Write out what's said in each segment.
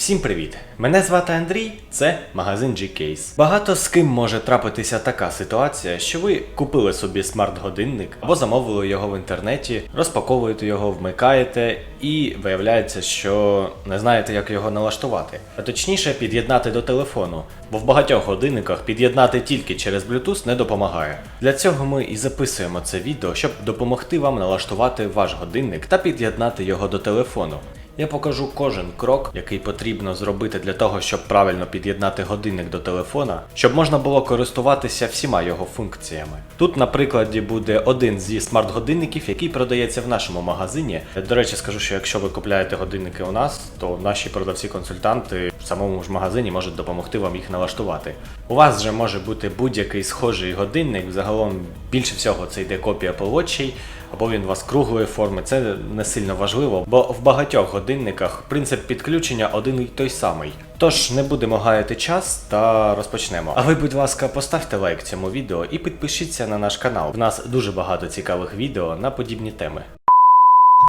Всім привіт! Мене звати Андрій, це магазин G-Case. Багато з ким може трапитися така ситуація, що ви купили собі смарт-годинник або замовили його в інтернеті, розпаковуєте його, вмикаєте, і виявляється, що не знаєте, як його налаштувати. А точніше, під'єднати до телефону, бо в багатьох годинниках під'єднати тільки через Bluetooth не допомагає. Для цього ми і записуємо це відео, щоб допомогти вам налаштувати ваш годинник та під'єднати його до телефону. Я покажу кожен крок, який потрібно зробити для того, щоб правильно під'єднати годинник до телефона, щоб можна було користуватися всіма його функціями. Тут, на прикладі, буде один зі смарт-годинників, який продається в нашому магазині. До речі, скажу, що якщо ви купляєте годинники у нас, то наші продавці-консультанти самому ж магазині можуть допомогти вам їх налаштувати. У вас же може бути будь-який схожий годинник. Загалом більше всього це йде копія Watch, або він у вас круглої форми. Це не сильно важливо, бо в багатьох годинниках принцип підключення один і той самий. Тож не будемо гаяти час та розпочнемо. А ви, будь ласка, поставте лайк цьому відео і підпишіться на наш канал. В нас дуже багато цікавих відео на подібні теми.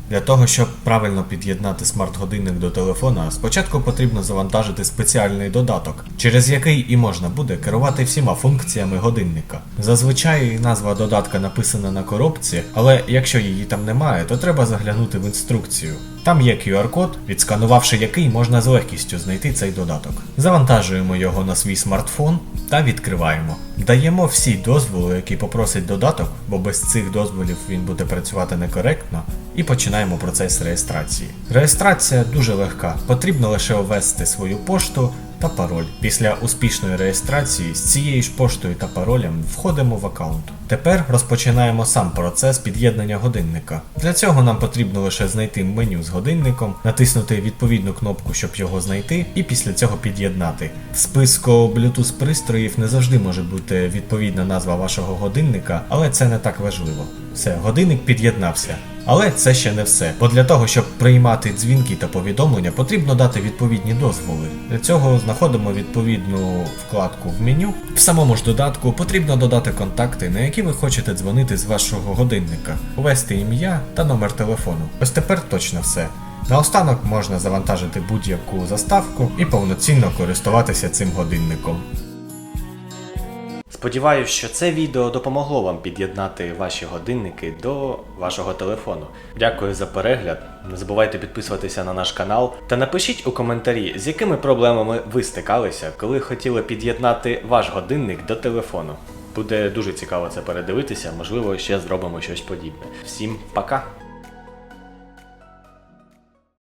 Для того, щоб правильно під'єднати смарт-годинник до телефона, спочатку потрібно завантажити спеціальний додаток, через який і можна буде керувати всіма функціями годинника. Зазвичай назва додатка написана на коробці, але якщо її там немає, то треба заглянути в інструкцію. Там є QR-код, відсканувавши який можна з легкістю знайти цей додаток. Завантажуємо його на свій смартфон та відкриваємо. Даємо всі дозволи, які попросить додаток, бо без цих дозволів він буде працювати некоректно, і починаємо процес реєстрації. Реєстрація дуже легка, потрібно лише ввести свою пошту та пароль. Після успішної реєстрації з цією ж поштою та паролем входимо в аккаунт. Тепер розпочинаємо сам процес під'єднання годинника. Для цього нам потрібно лише знайти меню з годинником, натиснути відповідну кнопку, щоб його знайти, і після цього під'єднати. В списку Bluetooth пристроїв не завжди може бути відповідна назва вашого годинника, але це не так важливо. Все, годинник під'єднався. Але це ще не все, бо для того, щоб приймати дзвінки та повідомлення, потрібно дати відповідні дозволи. Для цього знаходимо відповідну вкладку в меню. В самому ж додатку потрібно додати контакти, на які ви хочете дзвонити з вашого годинника, ввести ім'я та номер телефону. Ось тепер точно все. Наостанок можна завантажити будь-яку заставку і повноцінно користуватися цим годинником. Сподіваюсь, що це відео допомогло вам під'єднати ваші годинники до вашого телефону. Дякую за перегляд. Не забувайте підписуватися на наш канал та напишіть у коментарі, з якими проблемами ви стикалися, коли хотіли під'єднати ваш годинник до телефону. Буде дуже цікаво це передивитися, можливо, ще зробимо щось подібне. Всім пока!